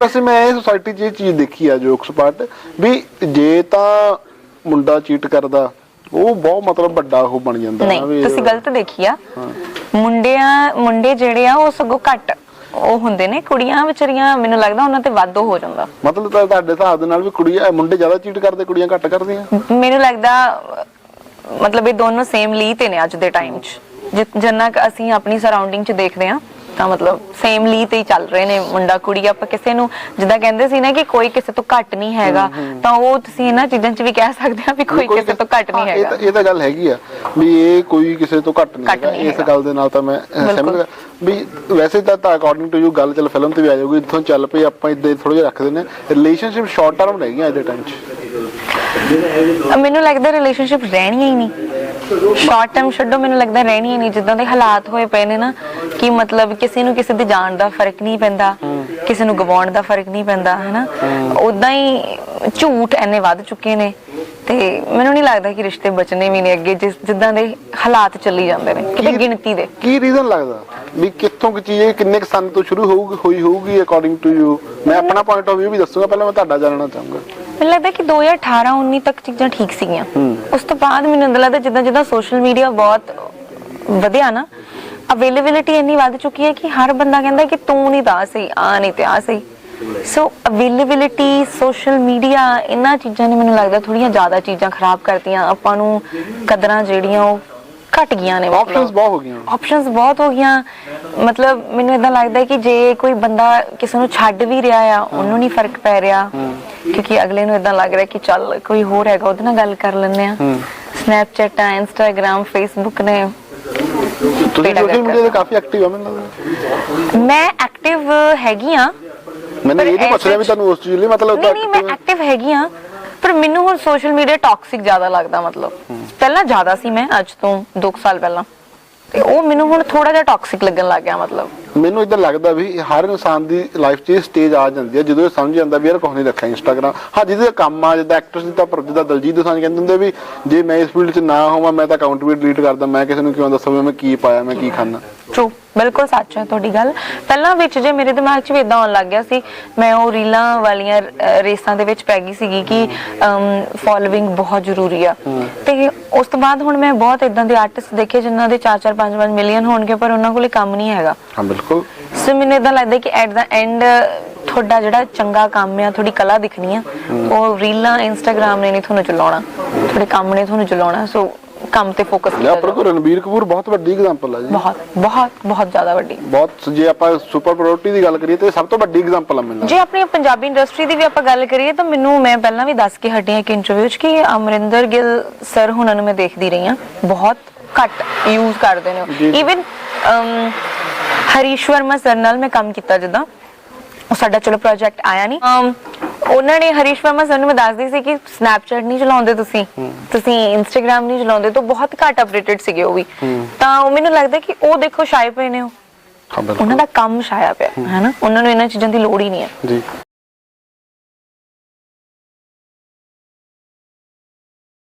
ਵੈਸੇ ਮੈਂ ਇਹ ਸੋਸਾਇਟੀ 'ਚ ਇਹ ਚੀਜ਼ ਦੇਖੀ ਆ ਜੋਕਸ ਪਾਰਟ ਵੀ ਜੇ ਤਾਂ ਮੁੰਡਾ ਚੀਟ ਕਰਦਾ ਉਹ ਬਹੁਤ ਮਤਲਬ ਵੱਡਾ ਉਹ ਬਣ ਜਾਂਦਾ ਨਾ ਵੀ ਨਹੀਂ ਤੁਸੀਂ ਗਲਤ ਦੇਖੀ ਆ। ਮੁੰਡਿਆਂ ਮੁੰਡੇ ਜਿਹੜੇ ਆ ਉਹ ਸਗੋਂ ਘੱਟ। ਉਹ ਹੁੰਦੇ ਨੇ ਕੁੜੀਆਂ ਵਿਚਾਰੀਆਂ ਮੈਨੂੰ ਲੱਗਦਾ ਉਹਨਾਂ ਤੇ ਵਾਧੋ ਹੋ ਜਾਂਦਾ। ਮਤਲਬ ਤਾਂ ਤੁਹਾਡੇ ਹਿਸਾਬ ਦੇ ਨਾਲ ਵੀ ਕੁੜੀਆਂ ਮੁੰਡੇ ਜ਼ਿਆਦਾ ਚੀਟ ਕਰਦੇ ਕੁੜੀਆਂ ਘੱਟ ਕਰਦੀਆਂ? ਮੈਨੂੰ ਲੱਗਦਾ ਮਤਲਬ ਇਹ ਦੋਨੋਂ ਸੇਮ ਲੀ ਤੇ ਨੇ ਅੱਜ ਦੇ ਟਾਈਮ 'ਚ। ਜਿੰਨਾ ਕੁ ਅਸੀਂ ਆਪਣੀ ਸਰਾਊਂਡਿੰਗ 'ਚ ਦੇਖਦੇ ਆ ਤਾਂ ਮਤਲਬ ਸੇਮ ਲੀ ਤੇ ਹੀ ਚੱਲ ਰਹੇ ਨੇ ਮੁੰਡਾ ਕੁੜੀ। ਆਪਾਂ ਕਿਸੇ ਨੂੰ ਜਿੱਦਾਂ ਕਹਿੰਦੇ ਸੀ ਨਾ ਕਿ ਕੋਈ ਕਿਸੇ ਤੋਂ ਘੱਟ ਨਹੀਂ ਹੈਗਾ ਤਾਂ ਉਹ ਤੁਸੀਂ ਇਹਨਾਂ ਚੀਜ਼ਾਂ 'ਚ ਵੀ ਕਹਿ ਸਕਦੇ ਆ ਵੀ ਕੋਈ ਕਿਸੇ ਤੋਂ ਘੱਟ ਨਹੀਂ ਹੈਗਾ। ਤਾਂ ਇਹ ਤਾਂ ਗੱਲ ਹੈਗੀ ਆ ਵੀ ਇਹ ਕੋਈ ਕਿਸੇ ਤੋਂ ਘੱਟ ਨਹੀਂ ਹੈਗਾ। ਇਸ। ਗੱਲ ਦੇ ਨਾਲ ਤਾਂ ਮੈਂ। ਸਹਿਮਤ ਵੀ ਵੈਸੇ ਤਾਂ ਤਾਂ ਅਕੋਰਡਿੰਗ ਟੂ ਯੂ ਗੱਲ ਚੱਲ ਫਿਲਮ ਤੇ ਵੀ ਆ ਜਾਊਗੀ ਇੱਥੋਂ ਚੱਲ ਪਈ ਆਪਾਂ ਇੱਦਾਂ ਥੋੜਾ ਜਿਹਾ ਰੱਖਦੇ ਨੇ ਰਿਲੇਸ਼ਨਸ਼ਿਪ ਸ਼ਾਰਟ ਟਰਮ ਰਹਿ ਗਈਆਂ ਅੱਜ ਦੇ ਟਾਈਮ 'ਚ ਮੈਨੂੰ ਲੱਗਦਾ ਰਿਲੇਸ਼ਨਸ਼ਿਪ ਰਹਿਣੀ ਹੀ ਨਹੀਂ। ਸ਼ਾਰਟ ਟਰਮ ਛੱਡੋ ਮੈਨੂੰ ਲੱਗਦਾ ਰਹਿਣੀ ਨਹੀਂ ਜਿੱਦਾਂ ਦੇ ਹਾਲਾਤ ਹੋਏ ਪਏ ਨੇ ਨਾ ਕਿ ਮਤਲਬ ਕਿਸੇ ਨੂੰ ਕਿਸੇ ਦੇ ਜਾਣ ਦਾ ਫ਼ਰਕ ਨਹੀਂ ਪੈਂਦਾ ਕਿਸੇ ਨੂੰ ਗਵਾਉਣ ਦਾ ਫ਼ਰਕ ਨਹੀਂ ਪੈਂਦਾ ਹੈਨਾ? ਉਦਾਂ ਹੀ ਝੂਠ ਐਨੇ ਵੱਧ ਚੁੱਕੇ ਨੇ ਤੇ ਮੈਨੂੰ ਨਹੀਂ ਲੱਗਦਾ ਕਿ ਰਿਸ਼ਤੇ ਬਚਨੇ ਵੀ ਨੇ ਅੱਗੇ ਜਿਸ ਜਿੱਦਾਂ ਦੇ ਹਾਲਾਤ ਚੱਲੀ ਜਾਂਦੇ ਨੇ ਕਿਤੇ ਗਿਣਤੀ ਦੇ। ਕੀ ਰੀਜ਼ਨ ਲੱਗਦਾ? ਵੀ ਕਿੱਥੋਂ ਕਿ ਚੀਜ਼ ਕਿੰਨੇ ਸਾਲ ਤੋਂ ਸ਼ੁਰੂ ਹੋਊਗੀ ਹੋਈ ਹੋਊਗੀ ਅਕੋਰਡਿੰਗ ਟੂ ਯੂ ਮੈਂ ਆਪਣਾ ਪੁਆਇੰਟ ਆਫ View ਵੀ ਦੱਸੂਗਾ ਪਹਿਲਾਂ ਮੈਂ ਤੁਹਾਡਾ ਜਾਣਨਾ ਚਾਹੂੰਗਾ। ਮੈਨੂੰ ਲੱਗਦਾ ਕਿ 2018 19 ਤੱਕ ਚੀਜ਼ਾਂ ਠੀਕ ਸੀਗੀਆਂ। ਉਸ ਤੋਂ ਬਾਅਦ ਮੈਨੂੰ ਏਦਾਂ ਲੱਗਦਾ ਜਿੱਦਾਂ ਜਿੱਦਾਂ ਸੋਸ਼ਲ ਮੀਡੀਆ ਬਹੁਤ ਵਧਿਆ ਨਾ ਅਵੇਲੇਬਿਲਿਟੀ ਇੰਨੀ ਵੱਧ ਚੁੱਕੀ ਹੈ ਕਿ ਹਰ ਬੰਦਾ ਕਹਿੰਦਾ ਕਿ ਤੂੰ ਨਹੀਂ ਤਾਂ ਸਹੀ ਆ ਨਹੀਂ ਤੇ ਆ ਸਹੀ। ਸੋ ਅਵੇਲੇਬਿਲਿਟੀ ਸੋਸ਼ਲ ਮੀਡੀਆ ਇਹਨਾਂ ਚੀਜ਼ਾਂ ਨੇ ਮੈਨੂੰ ਲੱਗਦਾ ਥੋੜੀਆਂ ਜ਼ਿਆਦਾ ਚੀਜ਼ਾਂ ਖਰਾਬ ਕਰਤੀਆਂ। ਆਪਾਂ ਨੂੰ ਕਦਰਾਂ ਜਿਹੜੀਆਂ ਉਹ ਘਟ ਗਈਆਂ ਨੇ। ਆਪਸ਼ਨਸ ਬਹੁਤ ਹੋ ਗਈਆਂ। ਆਪਸ਼ਨਸ ਬਹੁਤ ਹੋ ਗਈਆਂ। ਮਤਲਬ ਮੈਨੂੰ ਇਦਾਂ ਲੱਗਦਾ ਕਿ ਜੇ ਕੋਈ ਬੰਦਾ ਕਿਸੇ ਨੂੰ ਛੱਡ ਵੀ ਰਿਹਾ ਆ ਉਹਨੂੰ ਨਹੀਂ ਫ਼ਰਕ ਪੈ ਰਿਹਾ। ਕਿਉਂਕਿ ਅਗਲੇ ਨੂੰ ਇਦਾਂ ਲੱਗ ਰਿਹਾ ਕਿ ਚੱਲ ਕੋਈ ਹੋਰ ਹੈਗਾ ਉਹਦੇ ਨਾਲ ਗੱਲ ਕਰ ਲੈਂਦੇ ਆ ਸਨੈਪਚੈਟ ਆ ਇੰਸਟਾਗ੍ਰam ਫੇਸਬੁੱਕ ਨੇ। ਤੁਸੀਂ ਬੇਟਾ ਸੋਸ਼ਲ ਕਰ ਮੀਡੀਆ ਤੇ ਕਾਫੀ ਐਕਟਿਵ ਆ ਮੈਨੂੰ ਲੱਗਦਾ। ਮੈਂ ਐਕਟਿਵ ਹੈਗੀ ਆ ਮੈਨੂੰ ਇਹ ਨਹੀਂ ਪੁੱਛ ਰਿਹਾ ਵੀ ਤੁਹਾਨੂੰ ਉਸ ਚੀਜ਼ ਲਈ ਮਤਲਬ ਨਹੀਂ ਨਹੀਂ ਮੈਂ ਐਕਟਿਵ ਹੈਗੀ ਆ ਪਰ ਮੈਨੂੰ ਹੁਣ ਸੋਸ਼ਲ ਮੀਡੀਆ ਟਾਕਸਿਕ ਜ਼ਿਆਦਾ ਲੱਗਦਾ ਮਤਲਬ। ਪਹਿਲਾਂ ਜ਼ਿਆਦਾ ਸੀ ਮੈਂ ਅੱਜ ਤੋਂ 2 ਸਾਲ ਪਹਿਲਾਂ। ਤੇ ਉਹ ਮੈਨੂੰ ਹੁਣ ਥੋੜਾ ਜਿਹਾ ਟਾਕਸਿਕ ਲੱਗਣ ਲੱਗ ਗਿਆ ਮਤਲਬ। ਮੈਨੂੰ ਇਦਾਂ ਲੱਗਦਾ ਵੀ ਹਰ ਇਨਸਾਨ ਦੀ ਲਾਈਫ 'ਚ ਸਟੇਜ ਆ ਜਾਂਦੀ ਹੈ, ਜਦੋਂ ਇਹ ਸਮਝ ਜਾਂਦਾ ਵੀ ਯਾਰ ਕੁਛ ਨਹੀਂ ਰੱਖਿਆ ਇੰਸਟਾਗ੍ਰਾਮ ਹਾਂ, ਜਿਹਦੇ ਕੰਮ ਆ ਜਿੱਦਾਂ ਐਕਟਰਸ ਦੀ ਤਾਂ ਜਿੱਦਾਂ ਦਲਜੀਤ ਦੋਸਾਂਝ ਕਹਿੰਦੇ ਹੁੰਦੇ ਵੀ ਜੇ ਮੈਂ ਇਸ ਫੀਲਡ 'ਚ ਨਾ ਹੋਵਾਂ, ਮੈਂ ਤਾਂ ਅਕਾਊਂਟ ਵੀ ਡਿਲੀਟ ਕਰਦਾ ਮੈਂ ਕਿਸੇ ਨੂੰ ਕਿਉਂ ਦੱਸਾਂ ਵੀ ਮੈਂ ਕੀ ਪਾਇਆ, ਮੈਂ ਕੀ ਖਾਣਾ ਟਰੂ ਬਿਲਕੁਲ ਸੱਚ ਹੈ ਤੁਹਾਡੀ ਗੱਲ। ਪਹਿਲਾਂ ਵਿੱਚ ਜੇ ਮੇਰੇ ਦਿਮਾਗ 'ਚ ਵੀ ਇਦਾਂ ਆਉਣ ਲੱਗ ਗਿਆ ਸੀ ਮੈਂ ਉਹ ਰੀਲਾਂ ਵਾਲੀਆਂ ਰੇਸਾਂ ਦੇ ਵਿੱਚ ਪੈ ਗਈ ਸੀਗੀ ਕਿ ਫੋਲੋਇੰਗ ਬਹੁਤ ਜ਼ਰੂਰੀ ਆ। ਤੇ ਉਸ ਤੋਂ ਬਾਅਦ ਹੁਣ ਮੈਂ ਬਹੁਤ ਇਦਾਂ ਦੇ ਆਰਟਿਸਟ ਦੇਖੇ ਜਿਨ੍ਹਾਂ ਦੇ 4-4 5-5 ਮਿਲੀਅਨ ਹੋਣਗੇ ਪਰ ਉਹਨਾਂ ਕੋਲੇ ਕੰਮ ਨਹੀਂ ਹੈਗਾ। ਹਾਂ ਬਿਲਕੁਲ। ਸੋ ਮੈਨੂੰ ਇਦਾਂ ਲੱਗਦਾ ਕਿ ਐਟ ਦਾ ਐਂਡ ਤੁਹਾਡਾ ਜਿਹੜਾ ਚੰਗਾ ਕੰਮ ਆ ਤੁਹਾਡੀ ਕਲਾ ਦਿਖਣੀ ਆ ਉਹ ਰੀਲਾਂ ਇੰਸਟਾਗ੍ਰam ਨੇ ਨਹੀਂ ਤੁਹਾਨੂੰ ਚਲਾਉਣਾ। ਤੁਹਾਡੇ ਕੰਮ ਨੇ ਤੁਹਾਨੂੰ ਚਲਾਉਣਾ। ਸੋ ਕੰਮ ਤੇ ਫੋਕਸ ਲਿਆ ਪਰ ਕੋ ਰਣਬੀਰ ਕਪੂਰ ਬਹੁਤ ਵੱਡੀ ਐਗਜ਼ਾਮਪਲ ਆ ਜੀ। ਬਹੁਤ ਬਹੁਤ ਬਹੁਤ ਜ਼ਿਆਦਾ ਵੱਡੀ। ਬਹੁਤ ਜੇ ਆਪਾਂ ਸੁਪਰ ਪ੍ਰਾਇੋਰਟੀ ਦੀ ਗੱਲ ਕਰੀਏ ਤੇ ਸਭ ਤੋਂ ਵੱਡੀ ਐਗਜ਼ਾਮਪਲ ਆ ਮੈਨੂੰ ਜੇ ਆਪਣੀ ਪੰਜਾਬੀ ਇੰਡਸਟਰੀ ਦੀ ਵੀ ਆਪਾਂ ਗੱਲ ਕਰੀਏ ਤਾਂ ਮੈਨੂੰ ਮੈਂ ਪਹਿਲਾਂ ਵੀ ਦੱਸ ਕੇ ਹਟੀ ਹਾਂ ਕਿ ਇੰਟਰਵਿਊ 'ਚ ਕਿ ਅਮਰਿੰਦਰ ਗਿੱਲ ਸਰ ਹੁਣਾਂ ਨੂੰ ਮੈਂ ਦੇਖਦੀ ਰਹੀ ਹਾਂ। ਬਹੁਤ ਘੱਟ ਯੂਜ਼ ਕਰਦੇ ਨੇ। ਇਵਨ ਹਰੀਸ਼ ਵਰਮਾ ਸਰ ਨਾਲ ਮੈਂ ਕੰਮ ਕੀਤਾ ਜਿੱਦਾਂ। ਉਹ ਸਾਡਾ ਚਲੋ ਪ੍ਰੋਜੈਕਟ ਆਇਆ ਨਹੀਂ ਉਹਨਾਂ ਨੇ ਹਰੀਸ਼ ਵਰਮਾ ਸਰ ਨੂੰ ਮੈਂ ਦੱਸਦੀ ਸੀ ਕਿ ਸਨੈਪਚੈਟ ਨਹੀਂ ਚਲਾਉਂਦੇ ਤੁਸੀਂ। ਤੁਸੀਂ ਇੰਸਟਾਗ੍ਰam ਨਹੀਂ ਚਲਾਉਂਦੇ ਤਾਂ ਬਹੁਤ ਘੱਟ ਅਪਡੇਟਡ ਸੀਗੇ ਉਹ ਵੀ। ਤਾਂ ਉਹ ਮੈਨੂੰ ਲੱਗਦਾ ਕਿ ਉਹ ਦੇਖੋ ਸ਼ਾਇ ਪਏ ਨੇ ਉਹ। ਉਹਨਾਂ ਦਾ ਕੰਮ ਛਾਇਆ ਪਿਆ ਹੈ ਨਾ? ਉਹਨਾਂ ਨੂੰ ਇਹਨਾਂ ਚੀਜ਼ਾਂ ਦੀ ਲੋੜ ਹੀ ਨਹੀਂ ਹੈ ਜੀ।